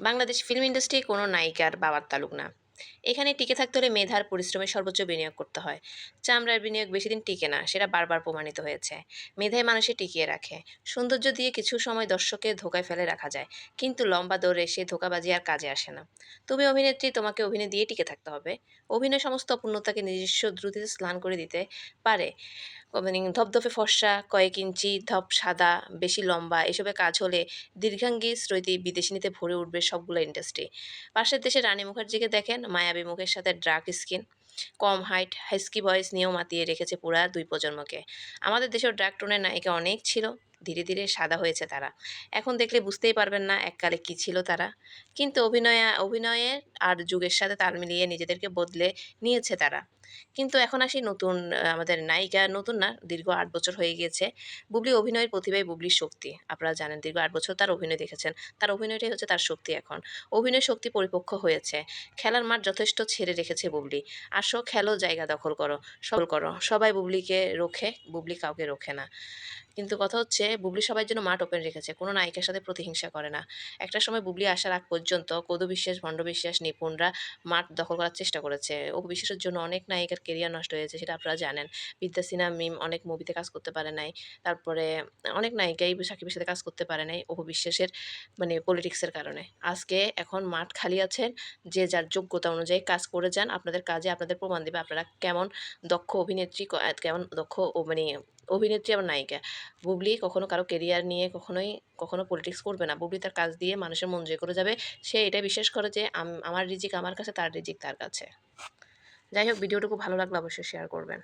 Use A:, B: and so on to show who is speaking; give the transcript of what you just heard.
A: Bangladesh film industry কোনো নায়িকার বাবার তালুক না। এখানে টিকে থাকতে হলে মেধার পরিশ্রমের সর্বোচ্চ বিনিয়োগ করতে হয়। চামড়ার বিনিয়োগ বেশি দিন টিকে না, সেটা বারবার প্রমাণিত হয়েছে। মেধায় মানুষে টিকিয়ে রাখে। সৌন্দর্য দিয়ে কিছু সময় দর্শককে ধোকায় ফেলে রাখা যায়, কিন্তু লম্বা দৌড়ে সে ধোকাবাজি আর কাজে আসে না। তুমি অভিনেত্রী, তোমাকে অভিনয় দিয়ে টিকে থাকতে হবে। অভিনয় সমস্ত অপূর্ণতাকে নিজস্ব দ্রুতিতে স্নান করে দিতে পারে। মানে ধপধপে ফর্সা, কয়েক ইঞ্চি ধপ সাদা, বেশি লম্বা এসবে কাজ হলে দীর্ঘাঙ্গী বিদেশি বিদেশিনীতে ভরে উঠবে সবগুলো ইন্ডাস্ট্রি পাশের দেশে রানী মুখার্জিকে দেখেন, মায়াবী মুখের সাথে ড্রাক স্কিন কম হাইট হাইস্কি বয়স নিয়েও মাতিয়ে রেখেছে পুরা দুই প্রজন্মকে। আমাদের দেশেও ড্রাক টোনের নায়িকা অনেক ছিল। ধীরে ধীরে সাদা হয়েছে তারা। এখন দেখলে বুঝতেই পারবেন না এককালে কি ছিল তারা। কিন্তু অভিনয়, অভিনয়ের আর যুগের সাথে তাল মিলিয়ে নিজেদেরকে বদলে নিয়েছে তারা। কিন্তু এখন আসি নতুন আমাদের নায়িকা, নতুন না, দীর্ঘ আট বছর হয়ে গিয়েছে। বুবলি অভিনয়ের প্রতিভাই বুবলির শক্তি। আপনারা জানেন দীর্ঘ আট বছর তার অভিনয় দেখেছেন। তার অভিনয়টাই হচ্ছে তার শক্তি এখন। অভিনয় শক্তি পরিপক্ক হয়েছে। খেলার মাঠ যথেষ্ট ছেড়ে রেখেছে বুবলি। আসো, খেলো, জায়গা দখল করো সবল করো। সবাই বুবলিকে রোখে, বুবলি কাউকে রোখে না। কিন্তু কথা হচ্ছে বুবলি সবার জন্য মাঠ ওপেন রেখেছে। কোনো নায়িকার সাথে প্রতিহিংসা করে না। একটা সময় বুবলি আসার আগ পর্যন্ত কদু বিশ্বাস, ভণ্ড বিশ্বাস, নিপুণরা মাঠ দখল করার চেষ্টা করেছে। ও বিশ্বাসের জন্য অনেক নায়িকার কেরিয়ার নষ্ট হয়েছে সেটা আপনারা জানেন। বিদ্যা সিনহা, মিম অনেক মুভিতে কাজ করতে পারে নাই। তারপরে অনেক নায়িকাই সাকিবের সাথে কাজ করতে পারে নাই অপু বিশ্বাসের মানে পলিটিক্সের কারণে। আজকে এখন মাঠ খালি আছেন, যে যার যোগ্যতা অনুযায়ী কাজ করে যান, আপনাদের কাজে আপনাদের প্রমাণ দেবে আপনারা কেমন দক্ষ অভিনেত্রী কেমন দক্ষ মানে অভিনেত্রী এবং নায়িকা। বুবলি কখনো কারও কেরিয়ার নিয়ে কখনোই, কখনো পলিটিক্স করবে না। বুবলি তার কাজ দিয়ে মানুষের মন জয় করে যাবে। সে এটা বিশ্বাস করে যে আম- আমার রিজিক আমার কাছে, তার রিজিক তার কাছে। যাই হোক, ভিডিওটুকু ভালো লাগলে অবশ্যই শেয়ার করবেন।